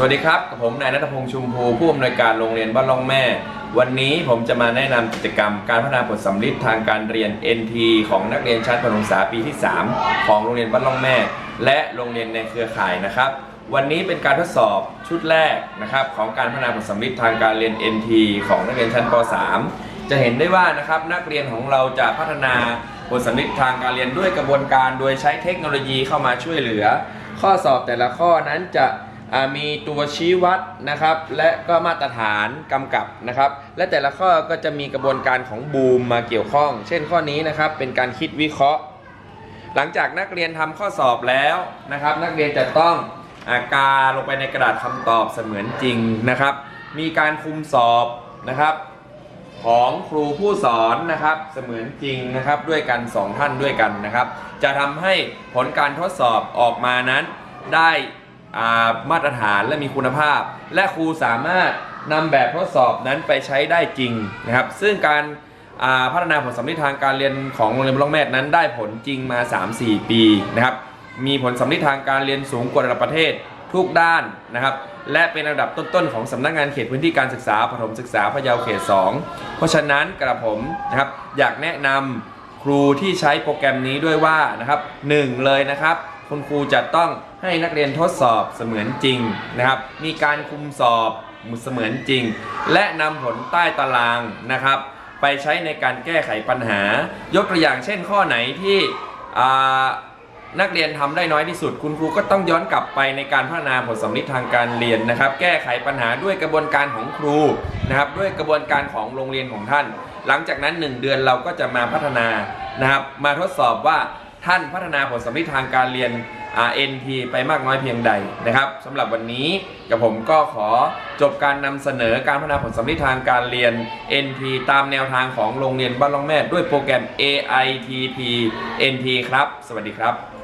สวัสดีครับกับผมนายนัทพงษ์ชุมพูผู้อำนวยการโรงเรียนบ้านล่องแม่ วันนี้ผมจะมาแนะนำกิจกรรมการพัฒนาผลสำลิดทางการเรียน NT ของนักเรียนชั้นประถมศึกษาปีที่ 3 ของโรงเรียนบ้านล่องแม่ และโรงเรียนในเครือข่ายนะครับ วันนี้เป็นการทดสอบชุดแรกนะครับของการพัฒนาผลสำลิดทางการเรียน NT ของนักเรียนชั้นป .3 จะเห็นได้ว่านะครับนักเรียนของเราจะพัฒนาผลสำลิดทางการเรียนด้วยกระบวนการ โดยใช้เทคโนโลยีเข้ามาช่วยเหลือ ข้อสอบแต่ละข้อนั้นจะ มีตัวชี้วัดนะครับ และก็มาตรฐานกำกับนะครับ และแต่ละข้อก็จะมีกระบวนการของบูมมาเกี่ยวข้อง เช่นข้อนี้นะครับเป็นการคิดวิเคราะห์ หลังจากนักเรียนทำข้อสอบแล้วนะครับ นักเรียนจะต้องอากาลงไปในกระดาษคำตอบเสมือนจริงนะครับ มีการคุมสอบนะครับ ของครูผู้สอนนะครับ เสมือนจริงนะครับด้วยกัน 2 ท่านด้วยกันนะครับ จะทำให้ผลการทดสอบออกมานั้นได้ มาตรฐานและมีคุณภาพ และครูสามารถนำแบบทดสอบนั้นไปใช้ได้จริงนะครับ ซึ่งการาพัฒนาผลสำลิดทางการเรียนของโรงเรียนบางแมทนั้นได้ผลจริงมา 3-4 ปีนะครับ มีผลสำลิดทางการเรียนสูงกว่าระดับประเทศทุกด้านนะครับ และเป็นระดับต้นๆของสำนักงานเขตพื้นที่การศึกษาปฐมศึกษาพะเยาเขต 2 เพราะฉะนั้นกระผมนะครับอยากแนะนำครูที่ใช้โปรแกรมนี้ด้วยว่านะครับหนึ่งเลยนะครับ คุณครูจะต้องให้นักเรียนทดสอบเสมือนจริงนะครับ มีการคุมสอบเสมือนจริง และนำผลใต้ตารางนะครับ ไปใช้ในการแก้ไขปัญหา ยกตัวอย่างเช่นข้อไหนที่นักเรียนทำได้น้อยที่สุด คุณครูก็ต้องย้อนกลับไปในการพัฒนาผลสำลิดทางการเรียนนะครับ แก้ไขปัญหาด้วยกระบวนการของครูนะครับ ด้วยกระบวนการของโรงเรียนของท่าน หลังจากนั้น 1 เดือนเราก็จะมาพัฒนานะครับ มาทดสอบว่า ท่านพัฒนาผลสำลิดทางการเรียน RNP ไปมากน้อยเพียงใดนะครับสำหรับวันนี้กับผมก็ขอจบการนำเสนอการพัฒนาผลสำลิดทางการเรียน NP ตามแนวทางของโรงเรียนบ้านล่องแม่ด้วยโปรแกรม AITP NP ครับ สวัสดีครับ